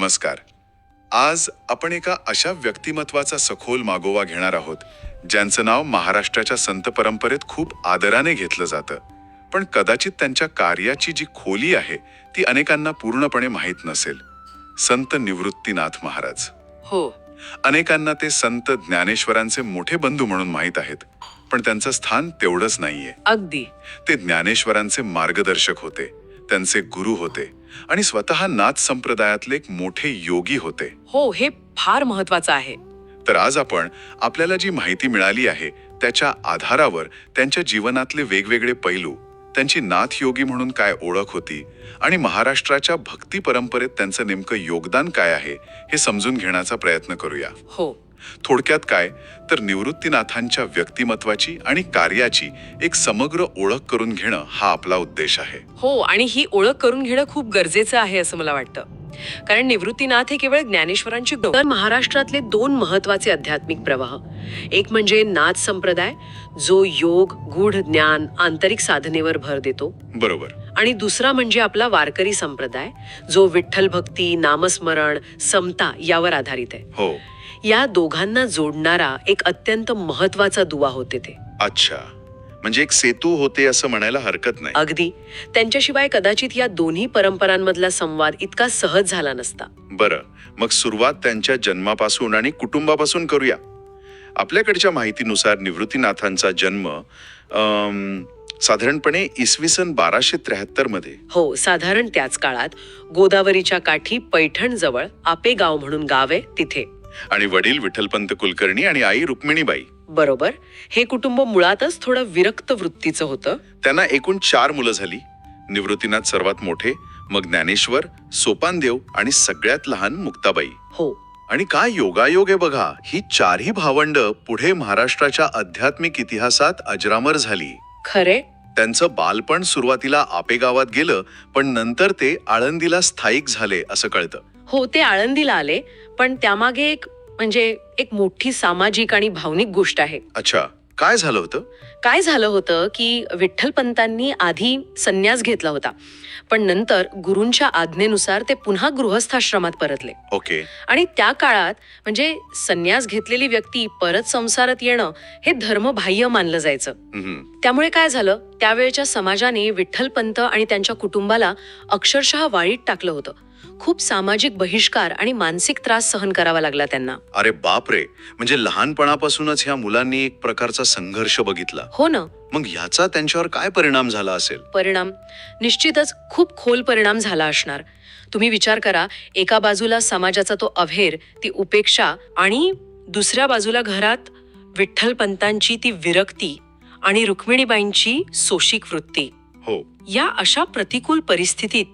नमस्कार. आज आपण एका अशा व्यक्तिमत्वाचा सखोल मागोवा घेणार आहोत ज्यांचं नाव महाराष्ट्राच्या संत परंपरेत खूप आदराने घेतलं जातं. पण कदाचित त्यांच्या कार्याची जी खोली आहे ती अनेकांना पूर्णपणे माहीत नसेल. संत निवृत्तीनाथ महाराज. हो. अनेकांना ते संत ज्ञानेश्वरांचे मोठे बंधू म्हणून माहीत आहेत पण त्यांचं स्थान तेवढंच नाहीये. अगदी. ते ज्ञानेश्वरांचे मार्गदर्शक होते त्यांचे गुरु होते. आणि स्वतः नाथ संप्रदायातले एक मोठे योगी होते. हो हे फार महत्वाचं आहे. तर आज आपण आपल्याला जी माहिती मिळाली आहे त्याच्या आधारावर त्यांच्या जीवनातले वेगवेगळे पैलू त्यांची नाथ योगी म्हणून काय ओळख होती आणि महाराष्ट्राच्या भक्ती परंपरेत त्यांचं नेमकं योगदान काय आहे हे समजून घेण्याचा प्रयत्न करूया. हो. थोडक्यात काय? तर निवृत्तीनाथांच्या व्यक्तिमत्वाची आणि कार्याची एक समग्र ओळख करून घेणं हा आपला उद्देश आहे. हो आणि ही ओळख करून घेणं खूप गरजेचं आहे असं मला वाटतं. कारण निवृत्तीनाथ हे केवळ ज्ञानेश्वरांची तर महाराष्ट्रातले दोन महत्त्वाचे आध्यात्मिक प्रवाह. एक म्हणजे नाथ संप्रदाय जो योग गूढ ज्ञान आंतरिक साधनेवर भर देतो. बरोबर. आणि दुसरा म्हणजे आपला वारकरी संप्रदाय जो विठ्ठल भक्ती नामस्मरण समता यावर आधारित आहे. हो. या दोघांना जोडणारा एक अत्यंत महत्त्वाचा दुवा होते ते. अच्छा. म्हणजे एक सेतू होते असं म्हणायला हरकत नाही. अगदी. त्यांच्याशिवाय कदाचित या दोन्ही परंपरांमधला संवाद इतका सहज झाला नसता. बरं. मग सुरुवात त्यांच्या जन्मापासून आणि कुटुंबापासून करूया. आपल्याकडच्या माहितीनुसार निवृत्तीनाथांचा जन्म अम, साधारणपणे इसवी सन बाराशे त्र्याहत्तरमध्ये. हो साधारण त्याच काळात गोदावरीच्या काठी पैठण जवळ आपे गाव म्हणून गाव आहे तिथे. आणि वडील विठ्ठलपंत कुलकर्णी आणि आई रुक्मिणीबाई. बरोबर. हे कुटुंब मुळातच थोडं विरक्त वृत्तीचं होतं. त्यांना एकूण चार मुलं झाली. निवृत्तीनाथ सर्वात मोठे मग ज्ञानेश्वर सोपानदेव आणि सगळ्यात लहान मुक्ताबाई. हो. आणि काय योगायोग आहे बघा ही चारही भावंड पुढे महाराष्ट्राच्या आध्यात्मिक इतिहासात अजरामर झाली. खरे. त्यांचं बालपण सुरुवातीला आपे गावात गेलं पण नंतर ते आळंदीला स्थायिक झाले असं कळतं. हो ते आळंदीला आले पण त्यामागे एक म्हणजे एक मोठी सामाजिक आणि भावनिक गोष्ट आहे. अच्छा काय झालं होतं? काय झालं होतं की विठ्ठलपंतांनी आधी संन्यास घेतला होता पण नंतर गुरूंच्या आज्ञेनुसार ते पुन्हा गृहस्थाश्रमात परतले. ओके. आणि त्या काळात म्हणजे संन्यास घेतलेली व्यक्ती परत संसारात येणं हे धर्मबाह्य मानलं जायचं. त्यामुळे काय झालं? त्यावेळच्या समाजाने विठ्ठलपंत आणि त्यांच्या कुटुंबाला अक्षरशः वाळीत टाकलं होतं. खूप सामाजिक बहिष्कार आणि मानसिक त्रास सहन करावा लागला त्यांना. अरे बाप रे म्हणजे लहानपणापासूनच ह्या मुलांनी एक प्रकारचा संघर्ष बघितला. हो ना. मग ह्याचा त्यांच्यावर काय परिणाम झाला असेल? परिणाम? निश्चितच खूप खोल परिणाम झाला असणार. तुम्ही विचार करा एका बाजूला समाजाचा तो अभेर ती उपेक्षा आणि दुसऱ्या बाजूला घरात विठ्ठलपंतांची ती विरक्ती आणि रुक्मिणीबाईंची सोशिक वृत्ती. हो. या अशा प्रतिकूल परिस्थितीत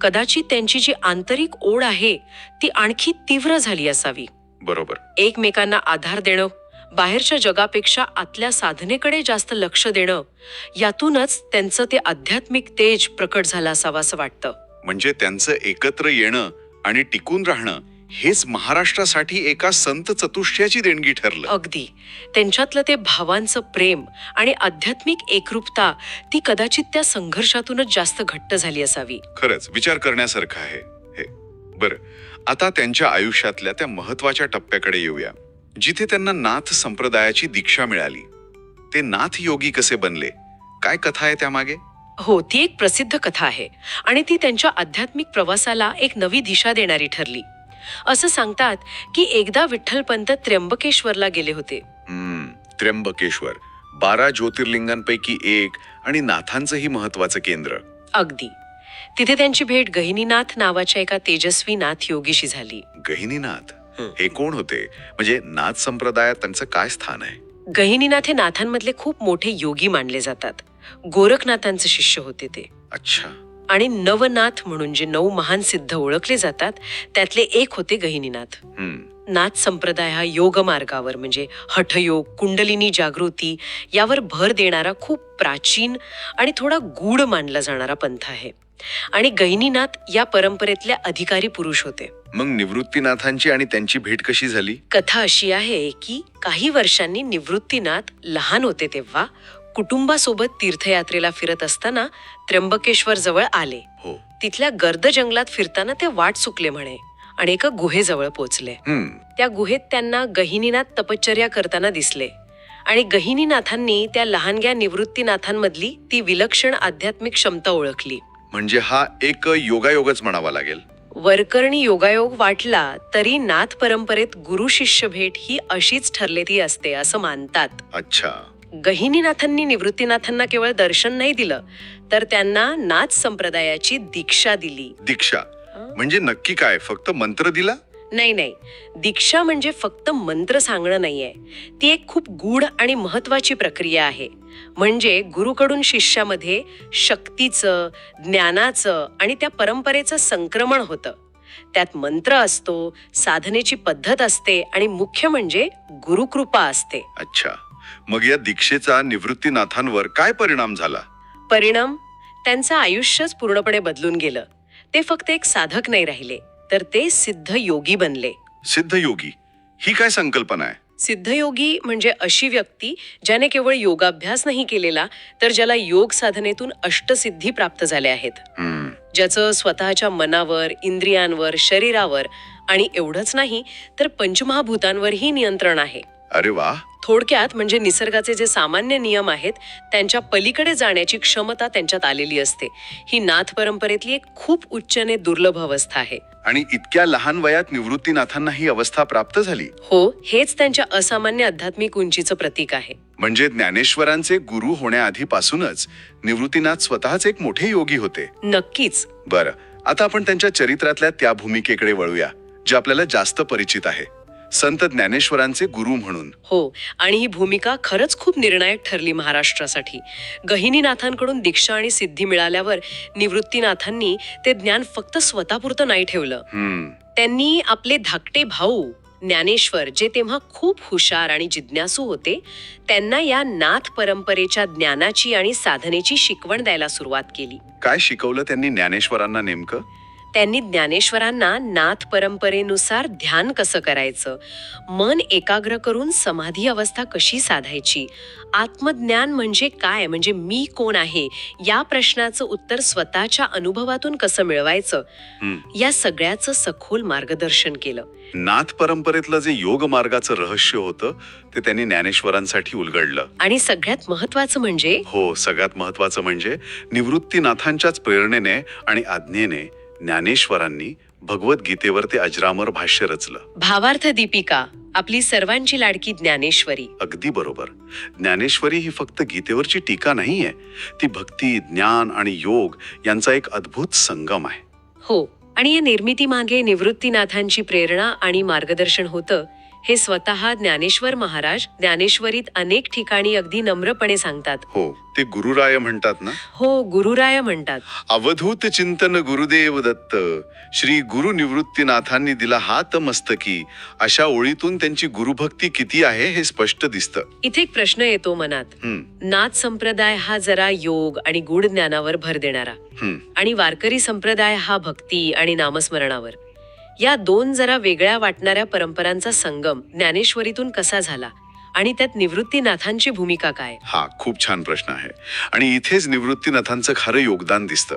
कदाचित त्यांची जी आंतरिक ओढ आहे ती आणखी तीव्र झाली असावी. बरोबर. एकमेकांना आधार देणं बाहेरच्या जगापेक्षा आतल्या साधनेकडे जास्त लक्ष देणं यातूनच त्यांचं ते आध्यात्मिक तेज प्रकट झालं असावं असं वाटतं. म्हणजे त्यांचं एकत्र येणं आणि टिकून राहणं हेच महाराष्ट्रासाठी एका संत चतुष्टयाची देणगी ठरलं. अगदी. त्यांच्यातलं ते भावांचं प्रेम आणि आध्यात्मिक एकरूपता ती कदाचित त्या संघर्षातूनच जास्त घट्ट झाली असावी. खरंच विचार करण्यासारखं आहे हे. बरं आता त्यांच्या आयुष्यातल्या त्या महत्त्वाच्या टप्प्याकडे येऊया. जिथे त्यांना नाथ संप्रदायाची दीक्षा मिळाली. ते नाथ योगी कसे बनले? काय कथा आहे त्यामागे? हो ती एक प्रसिद्ध कथा आहे आणि ती त्यांच्या आध्यात्मिक प्रवासाला एक नवी दिशा देणारी ठरली. असं सांगतात की एकदा विठ्ठलपंत त्र्यंबकेश्वरला गेले होते. त्र्यंबकेश्वर. बारा ज्योतिर्लिंगांपैकी एक आणि नाथांचंही महत्वाचं केंद्र. अगदी. तिथे त्यांची भेट गहिनीनाथ नावाच्या एका तेजस्वी नाथ योगीशी झाली. गहिनीनाथ. हे कोण होते? म्हणजे नाथ संप्रदायात त्यांचं काय स्थान आहे? गहिनीनाथ हे नाथांमधले खूप मोठे योगी मानले जातात. गोरखनाथांचे शिष्य होते ते. अच्छा. आणि नवनाथ म्हणून जे नऊ महान सिद्ध ओळखले जातात त्यातले एक होते गहिनीनाथ. नाथ संप्रदाय हा योग मार्गावर म्हणजे हठयोग कुंडलिनी जागृती यावर भर देणारा खूप प्राचीन आणि थोडा गूढ मानला जाणारा पंथ आहे. आणि गहिनीनाथ या परंपरेतले अधिकारी पुरुष होते. मग निवृत्तीनाथांची आणि त्यांची भेट कशी झाली? कथा अशी आहे की काही वर्षांनी निवृत्तीनाथ लहान होते तेव्हा कुटुंबासोबत तीर्थयात्रेला फिरत असताना त्र्यंबकेश्वर जवळ आले. हो. तिथल्या गर्द जंगलात फिरताना ते वाट चुकले म्हणे आणि एका गुहेजवळ पोचले. त्या गुहेत त्यांना गहिनीनाथ तपश्चर्या करताना दिसले आणि गहिनीनाथांनी त्या लहानग्या निवृत्तीनाथांमधली ती विलक्षण आध्यात्मिक क्षमता ओळखली. म्हणजे हा एक योगायोगच म्हणावा लागेल. वरकरणी योगायोग वाटला तरी नाथ परंपरेत गुरु शिष्य भेट ही अशीच ठरलेली असते असं मानतात. अच्छा. गहिनीनाथांनी निवृत्तीनाथांना केवळ दर्शन नाही दिलं तर त्यांना नाथ संप्रदायाची दीक्षा दिली. दीक्षा? म्हणजे नक्की काय? फक्त मंत्र दिला? नाही नाही. दीक्षा म्हणजे फक्त मंत्र सांगणं नाहीये. ती एक खूप गूढ आणि महत्वाची प्रक्रिया आहे. म्हणजे गुरुकडून शिष्यामध्ये शक्तीचं ज्ञानाचं आणि त्या परंपरेचं संक्रमण होतं. त्यात मंत्र असतो साधनेची पद्धत असते आणि मुख्य म्हणजे गुरुकृपा असते. अच्छा. मग या दीक्षेचा निवृत्तीनाथांवर काय परिणाम झाला? परिणाम? त्यांचं आयुष्यच पूर्णपणे बदलून गेलं. ते फक्त एक साधक नाही राहिले तर ते सिद्ध योगी बनले. सिद्ध योगी. ही काय संकल्पना आहे? सिद्धयोगी म्हणजे अशी व्यक्ती ज्याने केवळ योगाभ्यास नाही केलेला तर ज्याला योग साधनेतून अष्टसिद्धी प्राप्त झाल्या आहेत. हम्म, ज्याचं स्वतःच्या मनावर इंद्रियांवर शरीरावर आणि एवढंच नाही तर पंचमहाभूतांवरही नियंत्रण आहे. अरे वा. थोडक्यात म्हणजे निसर्गाचे जे सामान्य नियम आहेत त्यांच्या पलीकडे जाण्याची क्षमता त्यांच्यात आलेली असते. ही नाथ परंपरेतली एक खूप उच्चने दुर्लभ अवस्था आहे. आणि इतक्या लहान वयात निवृत्तीनाथांना ही अवस्था प्राप्त झाली? हो हेच त्यांच्या असामान्य आध्यात्मिक उंचीचं प्रतीक आहे. म्हणजे ज्ञानेश्वरांचे गुरु होण्याआधीपासूनच निवृत्तीनाथ स्वतःच एक मोठे योगी होते. नक्कीच. बरं आता आपण त्यांच्या चरित्रातल्या त्या भूमिकेकडे वळूया जे आपल्याला जास्त परिचित आहे. संत ज्ञानेश्वरांचे गुरु म्हणून. हो आणि ही भूमिका खरंच खूप निर्णायक ठरली महाराष्ट्रासाठी. गहिनीनाथांकडून दीक्षा आणि सिद्धी मिळाल्यावर निवृत्तीनाथांनी ते ज्ञान फक्त स्वतःपुरतं नाही ठेवलं. हम्म. त्यांनी आपले धाकटे भाऊ ज्ञानेश्वर जे तेव्हा खूप हुशार आणि जिज्ञासू होते त्यांना या नाथ परंपरेच्या ज्ञानाची आणि साधनेची शिकवण द्यायला सुरुवात केली. काय शिकवलं त्यांनी ज्ञानेश्वरांना नेमकं? त्यांनी ज्ञानेश्वरांना नाथ परंपरेनुसार ध्यान कसं करायचं? मन एकाग्र करून समाधी अवस्था कशी साधायची? आत्मज्ञान म्हणजे काय? म्हणजे मी कोण आहे? या प्रश्नाचं उत्तर स्वतःच्या अनुभवातून कसं मिळवायचं. या सगळ्याचं सखोल मार्गदर्शन केलं. नाथ परंपरेतलं जे योग मार्गाचं रहस्य होतं ते त्यांनी ज्ञानेश्वरांसाठी उलगडलं. आणि सगळ्यात महत्वाचं म्हणजे? हो सगळ्यात महत्वाचं म्हणजे निवृत्तीनाथांच्याच प्रेरणेने आणि आज्ञेने ज्ञानेश्वरांनी भगवद्गीतेवर ते अजरामर भाष्य रचलं. भावार्थ दीपिका आपली सर्वांची लाडकी ज्ञानेश्वरी. अगदी बरोबर. ज्ञानेश्वरी ही फक्त गीतेवरची टीका नाहीये ती भक्ती ज्ञान आणि योग यांचा एक अद्भुत संगम आहे. हो आणि या निर्मितीमागे निवृत्तीनाथांची प्रेरणा आणि मार्गदर्शन होतं हे स्वतः ज्ञानेश्वर महाराज ज्ञानेश्वरीत अनेक ठिकाणी अगदी नम्रपणे सांगतात. हो ते गुरुराय म्हणतात ना? हो गुरुराय म्हणतात. अवधूत चिंतन गुरुदेव दत्त श्री गुरु निवृत्तीनाथांनी दिला हात मस्तकी अशा ओळीतून त्यांची गुरुभक्ती किती आहे हे स्पष्ट दिसतं. इथे एक प्रश्न येतो मनात. हम्म, नाथ संप्रदाय हा जरा योग आणि गूढ ज्ञानावर भर देणारा. हम्म. आणि वारकरी संप्रदाय हा भक्ती आणि नामस्मरणावर. या दोन जरा वेगळ्या वाटणाऱ्या परंपरांचा संगम ज्ञानेश्वरीतून कसा झाला? आणि त्यात निवृत्तीनाथांची भूमिका काय? हा खूप छान प्रश्न आहे. आणि इथेच निवृत्तीनाथांचं खरं योगदान दिसतं.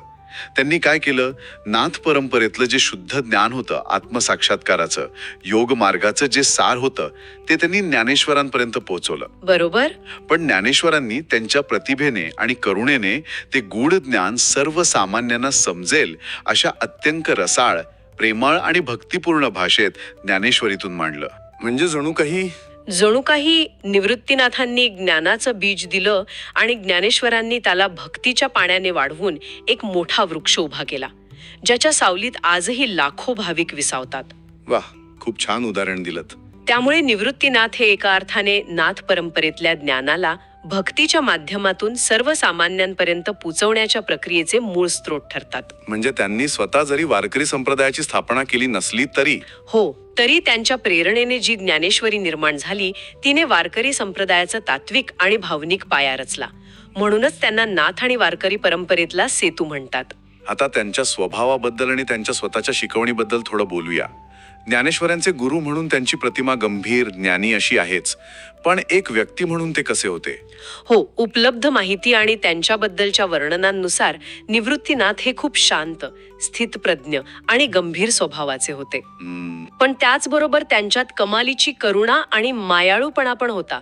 त्यांनी काय केलं? नाथ परंपरेतलं जे शुद्ध ज्ञान होतं आत्मसाक्षात्काराचं योग मार्गाचं जे सार होतं ते त्यांनी ज्ञानेश्वरांपर्यंत पोहोचवलं. बरोबर. पण ज्ञानेश्वरांनी त्यांच्या प्रतिभेने आणि करुणेने ते गूढ ज्ञान सर्वसामान्यांना समजेल अशा अत्यंत रसाळ प्रेमळ आणि भक्तिपूर्ण भाषेत ज्ञानेश्वरीतून मांडलं. म्हणजे जणू काही जणू काही निवृत्तीनाथांनी ज्ञानाचं बीज दिलं आणि ज्ञानेश्वरांनी त्याला भक्तीच्या पाण्याने वाढवून एक मोठा वृक्ष उभा केला ज्याच्या सावलीत आजही लाखो भाविक विसावतात. वा खूप छान उदाहरण दिलं त्यामुळे निवृत्तीनाथ हे एका अर्थाने नाथ परंपरेतल्या ज्ञानाला भक्तीच्या माध्यमातून सर्वसामान्यांपर्यंत पोचवण्याच्या प्रक्रियेचे मूळ स्रोत ठरतात. म्हणजे त्यांनी स्वतः जरी वारकरी संप्रदायाची स्थापना केली नसली तरी हो तरी त्यांच्या प्रेरणेने जी ज्ञानेश्वरी निर्माण झाली तिने वारकरी संप्रदायाचा तात्विक आणि भावनिक पाया रचला. म्हणूनच त्यांना नाथ आणि वारकरी परंपरेतला सेतू म्हणतात. आता त्यांच्या स्वभावाबद्दल आणि त्यांच्या स्वतःच्या शिकवणीबद्दल थोडं बोलूया. ज्ञानेश्वरांचे गुरु म्हणून त्यांची प्रतिमा गंभीर ज्ञानी अशी आहेच. पण एक व्यक्ती म्हणून ते कसे होते? हो उपलब्ध माहिती आणि त्यांच्याबद्दलच्या वर्णनांनुसार निवृत्तीनाथ हे खूप शांत स्थितप्रज्ञ आणि गंभीर स्वभावाचे होते. पण त्याचबरोबर त्यांच्यात कमालीची करुणा आणि मायाळूपणा पण होता.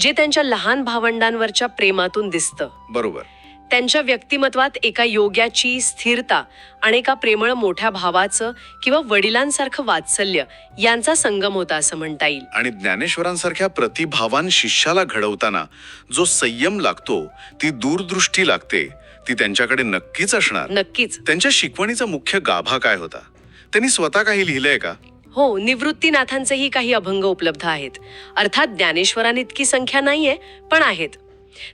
जे त्यांच्या लहान भावंडांवरच्या प्रेमातून दिसतं. बरोबर. त्यांच्या व्यक्तिमत्वात एका योग्याची स्थिरता आणि एका प्रेमळ मोठ्या भावाचं किंवा वडिलांसारखं वात्सल्य यांचा संगम होता असं म्हणता येईल. आणि ज्ञानेश्वरांसारख्या प्रतिभावान शिष्याला घडवताना जो संयम लागतो ती दूरदृष्टी लागते ती त्यांच्याकडे नक्कीच असणार. नक्कीच. त्यांच्या शिकवणीचा मुख्य गाभा काय होता? त्यांनी स्वतः काही लिहिलंय का? हो निवृत्तीनाथांचेही काही अभंग उपलब्ध आहेत. अर्थात ज्ञानेश्वरांइतकी संख्या नाहीये पण आहेत.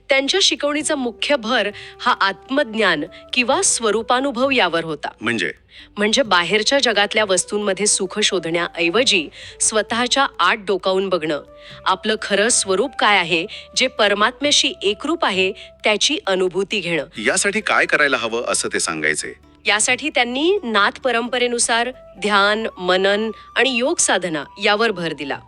त्यांच्या शिकवणीचा मुख्य भर हा आत्मज्ञान किंवा स्वरूपानुभव यावर होता. म्हणजे? म्हणजे बाहेरच्या जगातल्या वस्तूंमध्ये सुख शोधण्याऐवजी स्वतःच्या आत डोकावून बघणं. आपलं खरं स्वरूप काय आहे जे परमात्म्याशी एकरूप आहे त्याची अनुभूती घेणं. यासाठी काय करायला हवं असं ते सांगायचे? यासाठी त्यांनी नाथ परंपरेनुसार ध्यान मनन आणि योग साधना यावर भर दिला.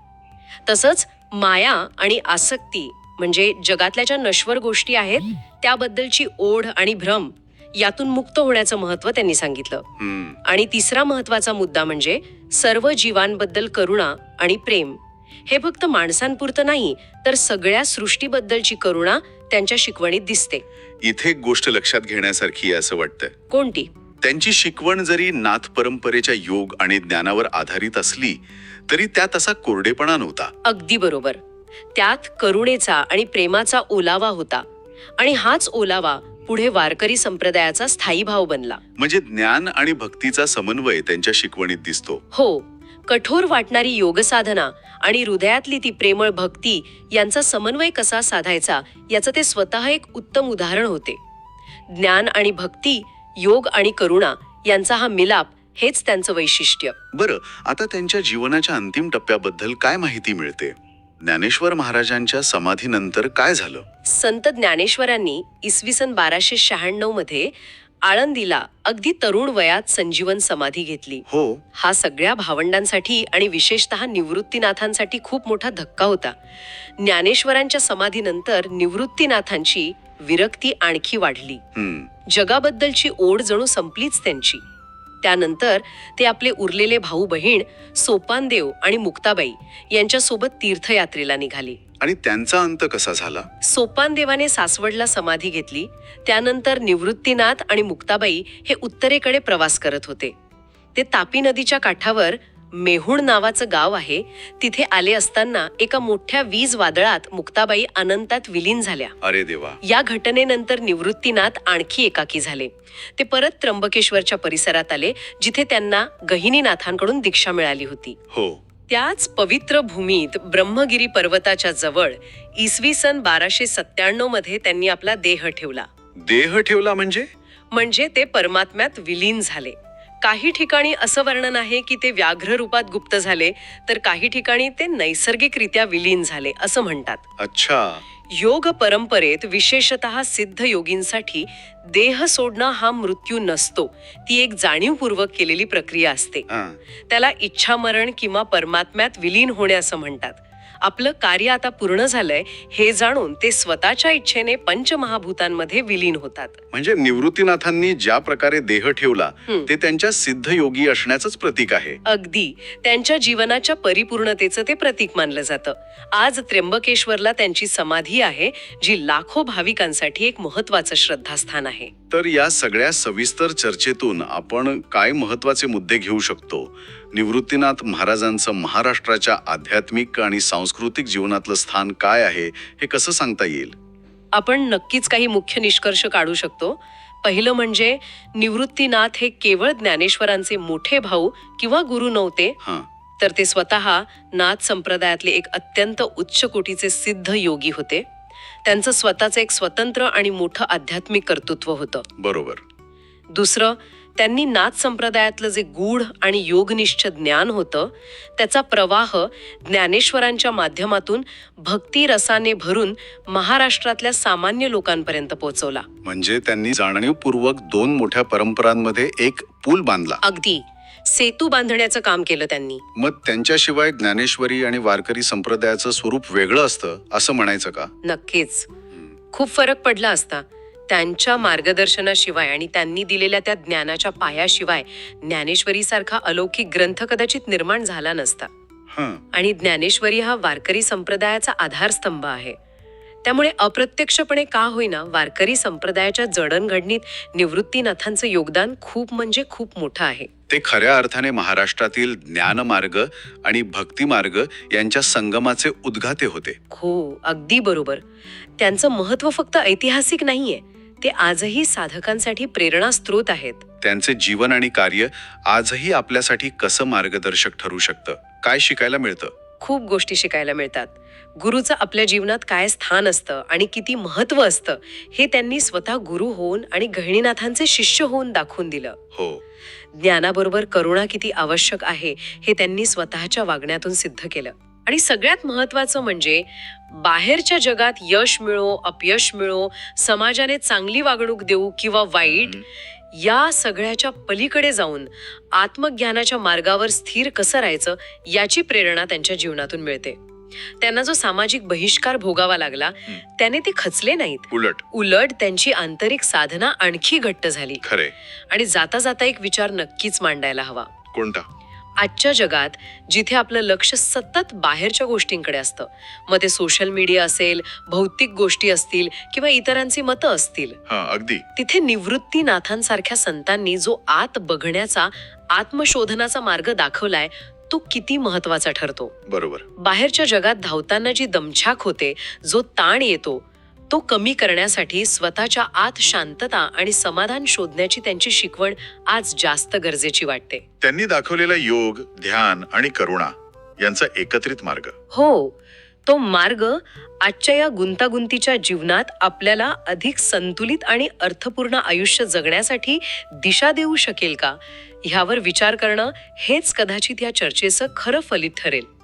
तसंच माया आणि आसक्ती म्हणजे जगातल्या ज्या नश्वर गोष्टी आहेत त्याबद्दलची ओढ आणि भ्रम यातून मुक्त होण्याचं महत्त्व त्यांनी सांगितलं. आणि तिसरा महत्त्वाचा मुद्दा म्हणजे सर्व जीवांबद्दल करुणा आणि प्रेम. हे फक्त माणसांपुरतं नाही तर सगळ्या सृष्टीबद्दलची करुणा त्यांच्या शिकवणीत दिसते. इथे एक गोष्ट लक्षात घेण्यासारखी आहे असं वाटतंय. कोणती? त्यांची शिकवण जरी नाथ परंपरेच्या योग आणि ज्ञानावर आधारित असली तरी त्यात असा कोरडेपणा नव्हता. अगदी बरोबर. त्यात करुणेचा आणि प्रेमाचा ओलावा होता. आणि हाच ओलावा पुढे वारकरी संप्रदायाचा स्थायी भाव बनला. म्हणजे ज्ञान आणि भक्तीचा समन्वय त्यांच्या शिकवणीत दिसतो. हो कठोर वाटणारी योगसाधना आणि हृदयातली ती प्रेमळ भक्ती यांचा समन्वय कसा साधायचा याचं ते स्वतः एक उत्तम उदाहरण होते. ज्ञान आणि भक्ती योग आणि करुणा यांचा हा मिलाप हेच त्यांचं वैशिष्ट्य. बरं आता त्यांच्या जीवनाच्या अंतिम टप्प्याबद्दल काय माहिती मिळते? ज्ञानेश्वर महाराजांच्या समाधीनंतर काय झालं? संत ज्ञानेश्वरांनी इसवी सन बाराशे शहाण्णवमध्ये आळंदीला अगदी तरुण वयात संजीवन समाधी घेतली. हो. हा सगळ्या भावंडांसाठी आणि विशेषतः निवृत्तीनाथांसाठी खूप मोठा धक्का होता. ज्ञानेश्वरांच्या समाधीनंतर निवृत्तीनाथांची विरक्ती आणखी वाढली. जगाबद्दलची ओढ जणू संपलीच त्यांची. त्यानंतर ते आपले उरलेले भाऊ बहीण सोपानदेव आणि मुक्ताबाई यांच्यासोबत तीर्थयात्रेला निघाले. आणि त्यांचा अंत कसा झाला? सोपानदेवाने सासवडला समाधी घेतली. त्यानंतर निवृत्तीनाथ आणि मुक्ताबाई हे उत्तरेकडे प्रवास करत होते. ते तापी नदीच्या काठावर मेहुण नावाचं गाव आहे. तिथे आले असताना एका मोठ्या वीज वादळात मुक्ताबाई अनंतात विलीन झाल्या. अरे देवा. या घटनेनंतर निवृत्तीनाथ आणखी एकाकी झाले. ते परत त्र्यंबकेश्वरच्या परिसरात आले जिथे त्यांना गहिनीनाथांकडून दीक्षा मिळाली होती. हो. त्याच पवित्र भूमीत ब्रह्मगिरी पर्वताच्या जवळ इसवी सन बाराशे सत्त्याण्णवमध्ये त्यांनी आपला देह ठेवला. देह ठेवला म्हणजे? म्हणजे ते परमात्म्यात विलीन झाले. काही ठिकाणी असं वर्णन आहे की ते व्याघ्र रूपात गुप्त झाले तर काही ठिकाणी ते नैसर्गिकरित्या विलीन झाले असं म्हणतात. अच्छा. योग परंपरेत विशेषतः सिद्ध योगींसाठी देह सोडणं हा मृत्यू नसतो ती एक जाणीवपूर्वक केलेली प्रक्रिया असते. त्याला इच्छामरण किंवा परमात्म्यात विलीन होणे असं म्हणतात. आपलं कार्य आता पूर्ण झालंय हे जाणून ते स्वतःच्या इच्छेने पंचमहाभूतांमध्ये विलीन होतात. म्हणजे निवृत्तीनाथांनी ज्या प्रकारे देह ठेवला. ते त्यांच्या सिद्ध योगी असण्याचंच प्रतीक आहे. अगदी. त्यांच्या जीवनाच्या परिपूर्णतेचं ते प्रतीक मानलं जातं. आज त्र्यंबकेश्वरला त्यांची समाधी आहे जी लाखो भाविकांसाठी एक महत्वाचं श्रद्धास्थान आहे. तर या सगळ्या सविस्तर चर्चेतून आपण काय महत्त्वाचे मुद्दे घेऊ शकतो? निवृत्तीनाथ महाराजांचं महाराष्ट्राच्या आध्यात्मिक आणि सांस्कृतिक जीवनातलं स्थान काय आहे हे कसं सांगता येईल? आपण नक्कीच काही मुख्य निष्कर्ष काढू शकतो. पहिलं म्हणजे निवृत्तीनाथ हे केवळ ज्ञानेश्वरांचे मोठे भाऊ किंवा गुरु नव्हते हा. तर ते स्वतः नाथ संप्रदायातले एक अत्यंत उच्च कोटीचे सिद्ध योगी होते. त्यांचं स्वतःचं एक स्वतंत्र आणि मोठं आध्यात्मिक कर्तृत्व होतं. बरोबर. दुसरं त्यांनी नाथ संप्रदायातलं जे गूढ आणि योगनिष्ठ ज्ञान होतं त्याचा प्रवाह ज्ञानेश्वरांच्या माध्यमातून भक्ती रसाने भरून महाराष्ट्रातल्या सामान्य लोकांपर्यंत पोहोचवला. म्हणजे त्यांनी जाणीवपूर्वक दोन मोठ्या परंपरांमध्ये एक पूल बांधला. अगदी. सेतू बांधण्याचं काम केलं त्यांनी. मग त्यांच्याशिवाय ज्ञानेश्वरी आणि वारकरी संप्रदायाचं स्वरूप वेगळं असतं असं म्हणायचं का? नक्कीच. खूप फरक पडला असता. त्यांच्या मार्गदर्शनाशिवाय आणि त्यांनी दिलेल्या त्या ज्ञानाच्या पायाशिवाय ज्ञानेश्वरीसारखा अलौकिक ग्रंथ कदाचित निर्माण झाला नसता. आणि ज्ञानेश्वरी हा वारकरी संप्रदायाचा आधारस्तंभ आहे. त्यामुळे अप्रत्यक्षपणे का होईना वारकरी संप्रदायाच्या जडणघडणीत निवृत्तीनाथांचं योगदान खूप म्हणजे खूप मोठं आहे. ते खऱ्या अर्थाने महाराष्ट्रातील ज्ञानमार्ग आणि भक्तिमार्ग यांच्या संगमाचे उद्घाते होते. हो अगदी बरोबर. त्यांचं महत्त्व फक्त ऐतिहासिक नाहीये. ते आजही साधकांसाठी प्रेरणा स्रोत आहेत. त्यांचे जीवन आणि कार्य आजही आपल्यासाठी कसं मार्गदर्शक ठरू शकतं? काय शिकायला मिळतं? खूप गोष्टी शिकायला मिळतात. गुरुचं आपल्या जीवनात काय स्थान असतं आणि किती महत्त्व असतं हे त्यांनी स्वतः गुरु होऊन आणि गहिणीनाथांचे शिष्य होऊन दाखवून दिलं. हो. ज्ञानाबरोबर करुणा किती आवश्यक आहे हे त्यांनी स्वतःच्या वागण्यातून सिद्ध केलं. आणि सगळ्यात महत्वाचं म्हणजे बाहेरच्या जगात यश मिळो अपयश मिळो समाजाने चांगली वागणूक देऊ किंवा वाईट या सगळ्याच्या पलीकडे जाऊन आत्मज्ञानाच्या मार्गावर स्थिर कसं राहायचं याची प्रेरणा त्यांच्या जीवनातून मिळते. त्यांना जो सामाजिक बहिष्कार भोगावा लागला त्याने ते खचले नाहीत. उलट. उलट त्यांची आंतरिक साधना आणखी घट्ट झाली. खरे. आणि जाता जाता एक विचार नक्कीच मांडायला हवा. कोणता? आजच्या जगात जिथे आपलं लक्ष सतत बाहेरच्या गोष्टींकडे असतं. मग ते सोशल मीडिया असेल भौतिक गोष्टी असतील किंवा इतरांची मतं असतील. हा अगदी. तिथे निवृत्तीनाथांसारख्या संतांनी जो आत बघण्याचा आत्मशोधनाचा मार्ग दाखवलाय तो किती महत्त्वाचा ठरतो. बरोबर. बाहेरच्या जगात धावताना जी दमछाक होते जो ताण येतो तो कमी करण्यासाठी स्वतःच्या आत शांतता आणि समाधान शोधण्याची त्यांची शिकवण आज जास्त गरजेची वाटते. त्यांनी दाखवलेला योग ध्यान आणि करुणा यांचा एकत्रित मार्ग. हो तो मार्ग आजच्या या गुंतागुंतीच्या जीवनात आपल्याला अधिक संतुलित आणि अर्थपूर्ण आयुष्य जगण्यासाठी दिशा देऊ शकेल का? ह्यावर विचार करणं हेच कदाचित या चर्चेचं खरं फलित ठरेल.